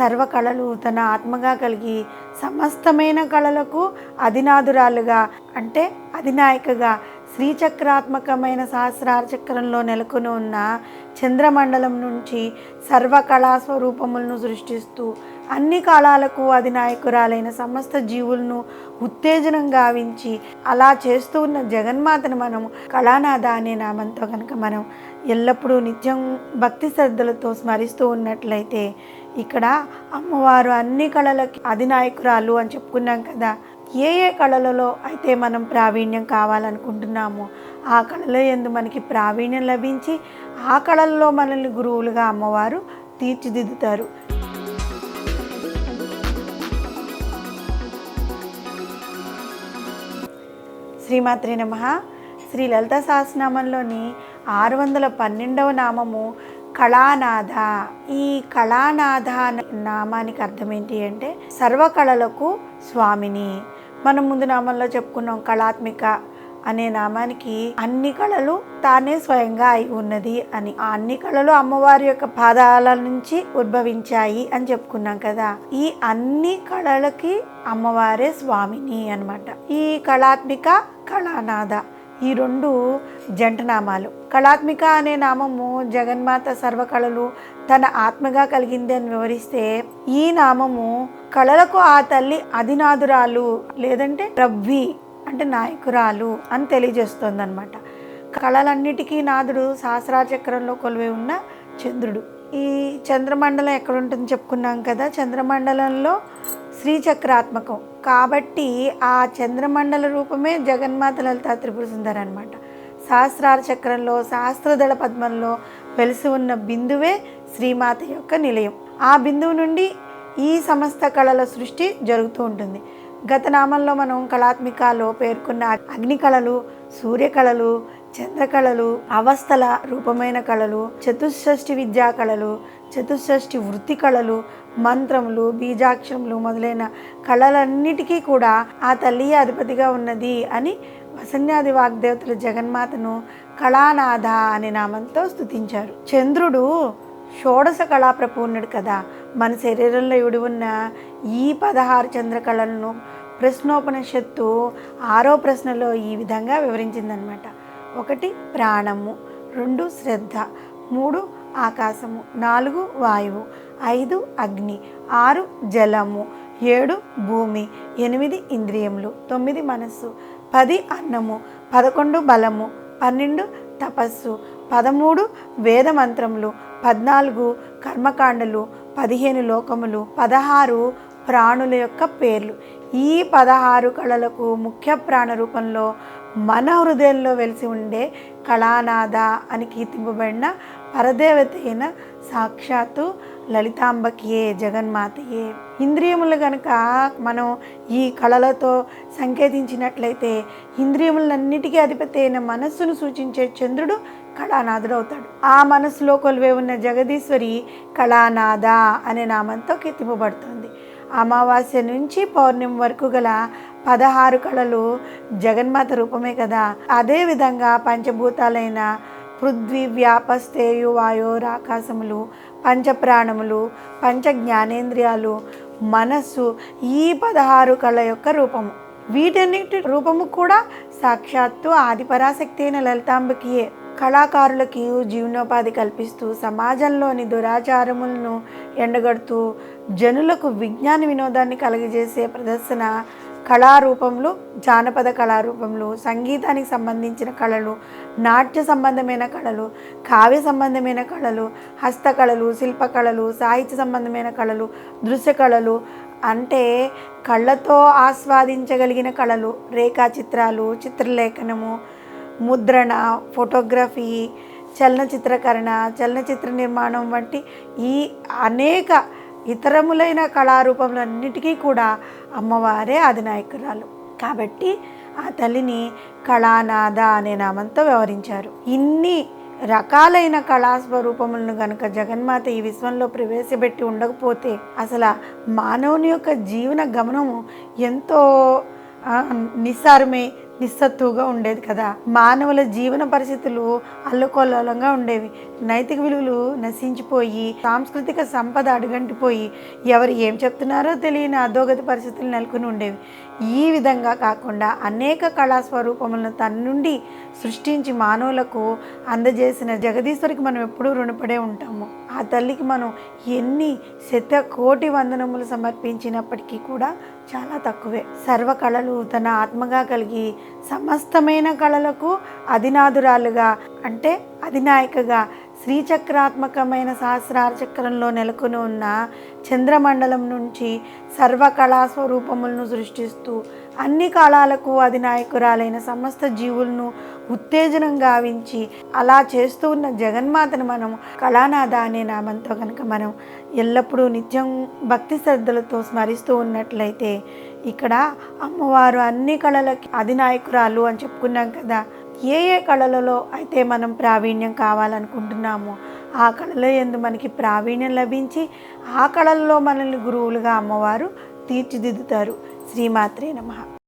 సర్వ కళలు తన ఆత్మగా కలిగి సమస్తమైన కళలకు అధినాదురాలుగా అంటే అధినాయకగా శ్రీచక్రాత్మకమైన సహస్రార చక్రంలో నెలకొని ఉన్న చంద్రమండలం నుంచి సర్వకళా స్వరూపములను సృష్టిస్తూ అన్ని కాలాలకు అధినాయకురాలైన సమస్త జీవులను ఉత్తేజనం గావించి అలా చేస్తూ ఉన్న జగన్మాతను మనం కళానాథ అనే నామంతో కనుక మనం ఎల్లప్పుడూ నిత్యం భక్తి శ్రద్ధలతో స్మరిస్తూ ఉన్నట్లయితే ఇక్కడ అమ్మవారు అన్ని కళలకి అధినాయకురాలు అని చెప్పుకున్నాం కదా. ఏ ఏ కళలలో అయితే మనం ప్రావీణ్యం కావాలనుకుంటున్నామో ఆ కళలో ఎందు మనకి ప్రావీణ్యం లభించి ఆ కళల్లో మనల్ని గురువులుగా అమ్మవారు తీర్చిదిద్దుతారు. శ్రీమాత్రి నమ. శ్రీ లలిత సహస్రనామంలోని ఆరు వందల పన్నెండవ నామము కళానాథ. ఈ కళానాథ నామానికి అర్థం ఏంటి అంటే సర్వ కళలకు స్వామిని. మనం ముందు నామంలో చెప్పుకున్నాం కళాత్మిక అనే నామానికి అన్ని కళలు తానే స్వయంగా అయి ఉన్నది అని. ఆ అన్ని కళలు అమ్మవారి యొక్క పాదాల నుంచి ఉద్భవించాయి అని చెప్పుకున్నాం కదా. ఈ అన్ని కళలకి అమ్మవారే స్వామిని అన్నమాట. ఈ కళాత్మిక కళానాథ ఈ రెండు జంట నామాలు. కళాత్మిక అనే నామము జగన్మాత సర్వకళలు తన ఆత్మగా కలిగింది అని వివరిస్తే ఈ నామము కళలకు ఆ తల్లి అధినాదురాలు లేదంటే రవ్వి అంటే నాయకురాలు అని తెలియజేస్తుంది అనమాట కళలన్నిటికీ నాదుడు సహస్రార చక్రంలో కొలువై ఉన్న చంద్రుడు. ఈ చంద్రమండలం ఎక్కడుంటుంది చెప్పుకున్నాం కదా? చంద్రమండలంలో శ్రీచక్రాత్మకం. కాబట్టి ఆ చంద్రమండల రూపమే జగన్మాత లలిత త్రిపుర సుందరి అనమాట సహస్రార చక్రంలో సహస్రదళ పద్మంలో వెలిసి ఉన్న బిందువే శ్రీమాత యొక్క నిలయం. ఆ బిందువు నుండి ఈ సమస్త కళల సృష్టి జరుగుతూ ఉంటుంది. గత నామంలో మనం కళాత్మికాలో పేర్కొన్న అగ్ని కళలు సూర్యకళలు చంద్రకళలు అవస్థల రూపమైన కళలు చతుషష్ఠి విద్యా కళలు చతుషష్ఠి వృత్తి కళలు మంత్రములు బీజాక్షరములు మొదలైన కళలన్నిటికీ కూడా ఆ తల్లి అధిపతిగా ఉన్నది అని వసన్యాది వాగ్దేవతలు జగన్మాతను కళానాథ అనే నామంతో స్థుతించారు చంద్రుడు షోడశ కళాప్రపూర్ణుడు కదా. మన శరీరంలో ఇవిడి ఉన్న ఈ పదహారు చంద్రకళలను ప్రశ్నోపనిషత్తు ఆరో ప్రశ్నలో ఈ విధంగా వివరించిందనమాట. ఒకటి ప్రాణము. రెండు శ్రద్ధ. మూడు ఆకాశము. నాలుగు వాయువు. ఐదు అగ్ని. ఆరు జలము. ఏడు భూమి. ఎనిమిది ఇంద్రియములు. తొమ్మిది మనస్సు. పది అన్నము. పదకొండు బలము. పన్నెండు తపస్సు. పదమూడు వేదమంత్రములు పద్నాలుగు కర్మకాండలు పదిహేను లోకములు పదహారు ప్రాణుల యొక్క పేర్లు. ఈ పదహారు కళలకు ముఖ్య ప్రాణ రూపంలో మన హృదయంలో వెలిసి ఉండే కళానాథ అని కీర్తింపబడిన పరదేవత అయిన సాక్షాత్తు లలితాంబకియే జగన్మాతయే. ఇంద్రియములు గనక మనం ఈ కళలతో సంకేతించినట్లయితే ఇంద్రియములన్నిటికీ అధిపతి అయిన మనస్సును సూచించే చంద్రుడు కళానాథుడు అవుతాడు. ఆ మనస్సులో కొలువే ఉన్న జగదీశ్వరి కళానాథ అనే నామంతో కీర్తింపబడుతుంది. అమావాస్య నుంచి పౌర్ణమి వరకు గల పదహారు కళలు జగన్మాత రూపమే కదా. అదేవిధంగా పంచభూతాలైన పృథ్వీ వ్యాపస్తేయు వాయోరాకాశములు పంచప్రాణములు పంచ జ్ఞానేంద్రియాలు మనస్సు ఈ పదహారు కళ యొక్క రూపము. వీటన్నిటి రూపము కూడా సాక్షాత్తు ఆదిపరాశక్తి అయిన లలితాంబకియే. కళాకారులకి జీవనోపాధి కల్పిస్తూ సమాజంలోని దురాచారములను ఎండగడుతూ జనులకు విజ్ఞాన వినోదాన్ని కలుగజేసే ప్రదర్శన కళారూపంలో జానపద కళారూపంలో సంగీతానికి సంబంధించిన కళలు నాట్య సంబంధమైన కళలు కావ్య సంబంధమైన కళలు హస్తకళలు శిల్పకళలు సాహిత్య సంబంధమైన కళలు దృశ్య కళలు అంటే కళ్ళతో ఆస్వాదించగలిగిన కళలు రేఖాచిత్రాలు చిత్రలేఖనము ముద్రణ ఫోటోగ్రఫీ చలనచిత్రకరణ చలనచిత్ర నిర్మాణం వంటి ఈ అనేక ఇతరములైన కళారూపములన్నిటికీ కూడా అమ్మవారే అధినాయకురాలు. కాబట్టి ఆ తల్లిని కళానాథ అనే నామంతో వ్యవహరించారు. ఇన్ని రకాలైన కళాస్వరూపములను గనుక జగన్మాత ఈ విశ్వంలో ప్రవేశపెట్టి ఉండకపోతే అసలు మానవుని యొక్క జీవన గమనము ఎంతో నిస్సారమే నిస్సత్తుగా ఉండేది కదా. మానవుల జీవన పరిస్థితులు అల్లకొల్లంగా ఉండేవి. నైతిక విలువలు నశించిపోయి సాంస్కృతిక సంపద అడుగంటిపోయి ఎవరు ఏం చెప్తున్నారో తెలియని అధోగతి పరిస్థితులు నెలకొని ఉండేవి. ఈ విధంగా కాకుండా అనేక కళా స్వరూపములను తన నుండి సృష్టించి మానవులకు అందజేసిన జగదీశ్వరికి మనం ఎప్పుడూ రుణపడే ఉంటాము. ఆ తల్లికి మనం ఎన్ని శత కోటి వందనములు సమర్పించినప్పటికీ కూడా చాలా తక్కువే. సర్వ కళలు తన ఆత్మగా కలిగి సమస్తమైన కళలకు అధినాదురాలుగా అంటే అధినాయకగా శ్రీచక్రాత్మకమైన సహస్రార చక్రంలో నెలకొని ఉన్న చంద్రమండలం నుంచి సర్వ కళా స్వరూపములను సృష్టిస్తూ అన్ని కాలాలకు అధినాయకురాలైన సమస్త జీవులను ఉత్తేజనం గావించి అలా చేస్తూ ఉన్న జగన్మాతను మనం కళానాథ అనే నామంతో కనుక మనం ఎల్లప్పుడూ నిత్యం భక్తి శ్రద్ధలతో స్మరిస్తూ ఉన్నట్లయితే ఇక్కడ అమ్మవారు అన్ని కళలకి అధినాయకురాలు అని చెప్పుకున్నాం కదా. ఏ ఏ కళలలో అయితే మనం ప్రావీణ్యం కావాలనుకుంటున్నామో ఆ కళలో ఎందు మనకి ప్రావీణ్యం లభించి ఆ కళల్లో మనల్ని గురువులుగా అమ్మవారు తీర్చిదిద్దుతారు. శ్రీమాత్రే నమః.